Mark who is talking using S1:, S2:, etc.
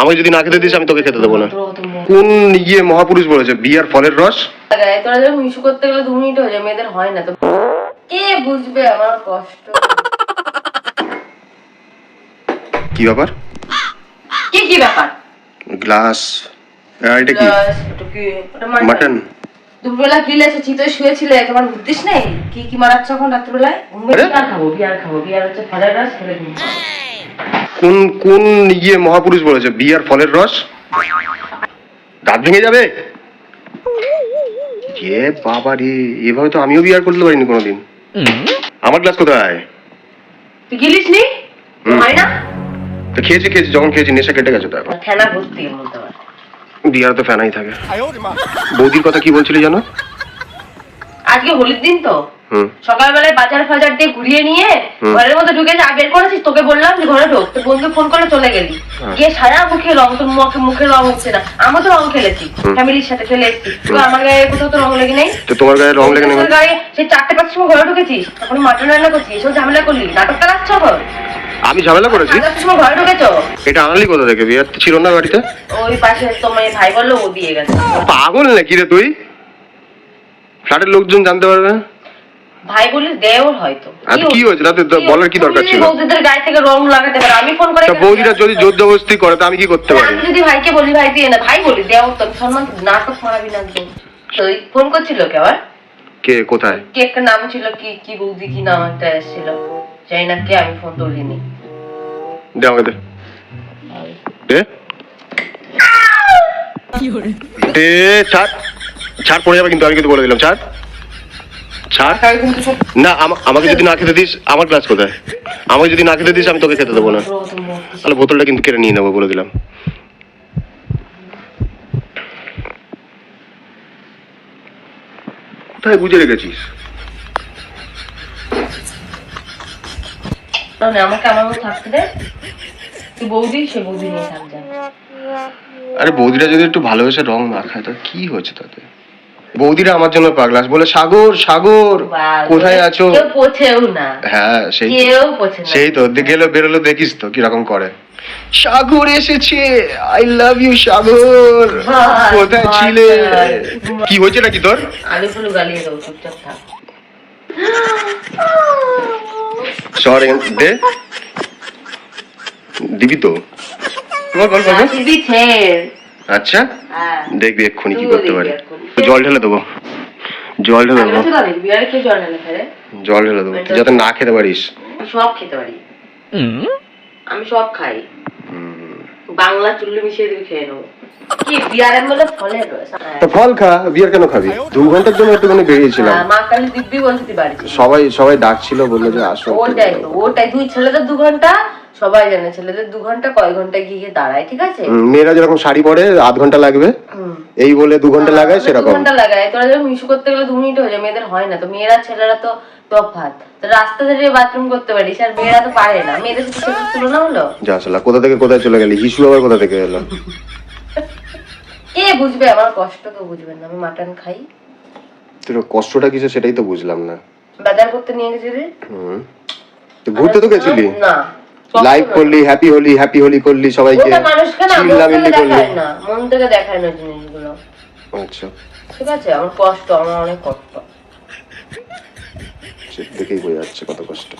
S1: আমাকে যদি না খেতে দিস আমি তোকে খেতে দেবো না। কোন ইয়ে মহাপুরুষ বলেছে? বিয়ার ফলের রস?
S2: তোরা যখন ইস্যু করতে গেলে দু মিনিট হয়ে যায় মেয়েদের হয় না তো। কে বুঝবে আমার কষ্ট?
S1: কি ব্যাপার?
S2: কি কি ব্যাপার?
S1: গ্লাস। এটা কি। মাটন।
S2: দুপুরবেলা গ্রিল আছে চিতই শুয়েছিলে তোমার বুদ্ধিস নেই? কি কি মারাচ্ছ এখন রাত্রিবেলায়? বিয়ার খাব বিয়ার খাব বিয়ার হচ্ছে ফলের রস ফেলে
S1: কোন কোন ইয়ে মহাপুরুষ বলেছে? বিয়ার ফলের রস? দাঁত ভেঙে যাবে? এ বাবা রে এভাবে তো আমিও বিয়ার করতে পারিনি কোনোদিন। আমার গ্লাস কোথায়?
S2: তুই গিলিস নি? হয় না?
S1: তো খেয়েছি খেয়েছি যখন খেয়েছি নেশা কেটে গেছে তো এখন।
S2: ফেনা ভর্তি
S1: বিয়ার তো ফেনাই থাকে। বৌদির কথা কি বলছিলি জানো?
S2: আজকে হোলির দিন তো। সকালবেলায় বাজার ফাজার দিয়ে ঘুরিয়ে নিয়ে ঘরের মধ্যে ঢুকে যা বের করেছিস তোকে বললাম যে ঘরে ঢোক। তো বন্ধু ফোন করে চলে গেলি।
S1: হ্যাঁ।
S2: গিয়ে সারা মুখে রং তোর মুখে মুখে রং হচ্ছে না। আমরা তো রং খেলেছি ফ্যামিলির সাথে খেলে এসেছি। তো আমার গায়ে কোথাও তো রং লেগে নেই।
S1: তো তোমার গায়ে রং লেগে নেই
S2: গায়ে সেই চারটে পাঁচটার সময় ঘরে ঢুকেছিস তখন মাটন রান্না করছিস এসব ঝামেলা করলি। নাটক চালাচ্ছ এখন?
S1: আমি ঝামেলা করেছি।
S2: ঘরে ঢুকেছো?
S1: এটা আনলি কোথা থেকে? বিয়ার তো ছিল না বাড়িতে?
S2: ওই পাশে তোমার ভাই বলল ও দিয়ে গেছে।
S1: পাগল নাকি রে তুই? ফ্ল্যাটের লোকজন জানতে পারবে?
S2: ভাই বলিস দেওর হয়তো।
S1: আর কি হয়েছে? তাতে বলার কি দরকার ছিল?
S2: বৌদিদের গায়ে থেকে রং লাগাতে পারে আমি ফোন করে
S1: বৌদিরা যদি জোর জবরদস্তি করে তো আমি কি করতে পারি?
S2: আমি যদি ভাইকে বলি ভাই দিয়ে না ভাই বলি দেওর তো সম্মান নাটক মারাবি না তো ওই ফোন করছিল কে আবার?
S1: কে কোথায়?
S2: কি একটা নাম ছিল কি কি বৌদি কি নাম একটা এসেছিল। জানি না কে আমি ফোন তুলিনি।
S1: দে আমাকে দে। দে দে ছাড়। ছাড় পড়ে যাবে কিন্তু আমি কিন্তু বলে দিলাম ছাড়। ছাড়?
S2: সব
S1: না আমা- আমাকে যদি না খেতে দিস আমার গ্লাস কোথায়? আমাকে যদি না খেতে দিস আমি তোকে খেতে দেবো না। তাহলে বোতলটা কিন্তু কেড়ে নিয়ে নেব বলে দিলাম। কোথায় বুঝে রেখেছিস?
S2: না না আমাকে আমার থাকতে দে। তুই বৌদি সে বৌদি নিয়ে থাক
S1: আরে বৌদিরা যদি একটু ভালোবেসে রং মাখায় তো কি হয়েছে তাতে? বৌদিরা আমার জন্য পাগলাস বলে সাগর সাগর কোথায় আছো?
S2: না।
S1: হ্যাঁ সেই সেই তো গেলো বেরোলো দেখিস তো কীরকম করে। সাগর এসেছে আই লাভ ইউ সাগর। কোথায় ছিলে? কি হয়েছে নাকি তোর?
S2: আলু ফুলু গালিয়ে দেবো চুপচাপ থাক।
S1: সর দে। দিবি তো? বল বল বল বল। আচ্ছা
S2: হ্যাঁ।
S1: দেখবি এক্ষুনি কি করতে পারি। জল ঢেলে দেবো। জল ঢেলে দেবো।
S2: কে জল ঢেলে
S1: দেবো। তুই যাতে না খেতে পারিস।
S2: সব খেতে পারি। আমি সব খাই। বাংলা চুল্লি মিশিয়ে দিবি খেয়ে নেব। কি বিয়ারের মধ্যে ফলের রস? হ্যাঁ।
S1: তা ফল খা বিয়ার কেন খাবি? দু ঘণ্টার জন্য একটুখানি বেরিয়েছিলাম।
S2: হ্যাঁ।
S1: সবাই সবাই ডাকছিল বলল যে আসো
S2: ওটাই ওটাই। দুই ছেলেদের দু ঘণ্টা সবাই জানে ছেলেদের দু ঘণ্টা কয় ঘণ্টা গিয়ে দাঁড়ায় ঠিক আছে?
S1: মেয়েরা যেরকম শাড়ি পরে আধ ঘণ্টা লাগবে। এই বলে দু ঘণ্টা লাগায়
S2: আমাদের দু
S1: সেরকম।
S2: ঘণ্টা লাগায়। তোরা যখন ইস্যু করতে গেলে দু মিনিট হয়ে যায় মেয়েদের হয় না। তো মেয়েরা ছেলেরা তো তফাৎ। রাস্তা ধরে বাথরুম করতে পারিস আর মেয়েরা তো পারে না। মেয়েদের সাথে তুলনা হলো
S1: যা কোথা থেকে কোথায় চলে গেলি? হিসু আবার কোথা থেকে এলো?
S2: কে বুঝবে? আমার কষ্ট কেউ বুঝবেন না। আমি মাটন খাই।
S1: তোর কষ্টটা কিসে সেটাই তো বুঝলাম না।
S2: বাজার করতে নিয়ে গেছি রে
S1: হুম। তো ঘুরতে তো গেছিলি?
S2: না।
S1: লাইভ করলি হ্যাপি হলি হ্যাপি হলি করলি সবাইকে চিল্লামিল্লি করলি।
S2: না মন থেকে দেখায় না জিনিসগুলো।
S1: আচ্ছা।
S2: ঠিক আছে আমার কষ্ট আমার অনেক কষ্ট।
S1: দেখেই বোঝা যাচ্ছে কত কষ্ট।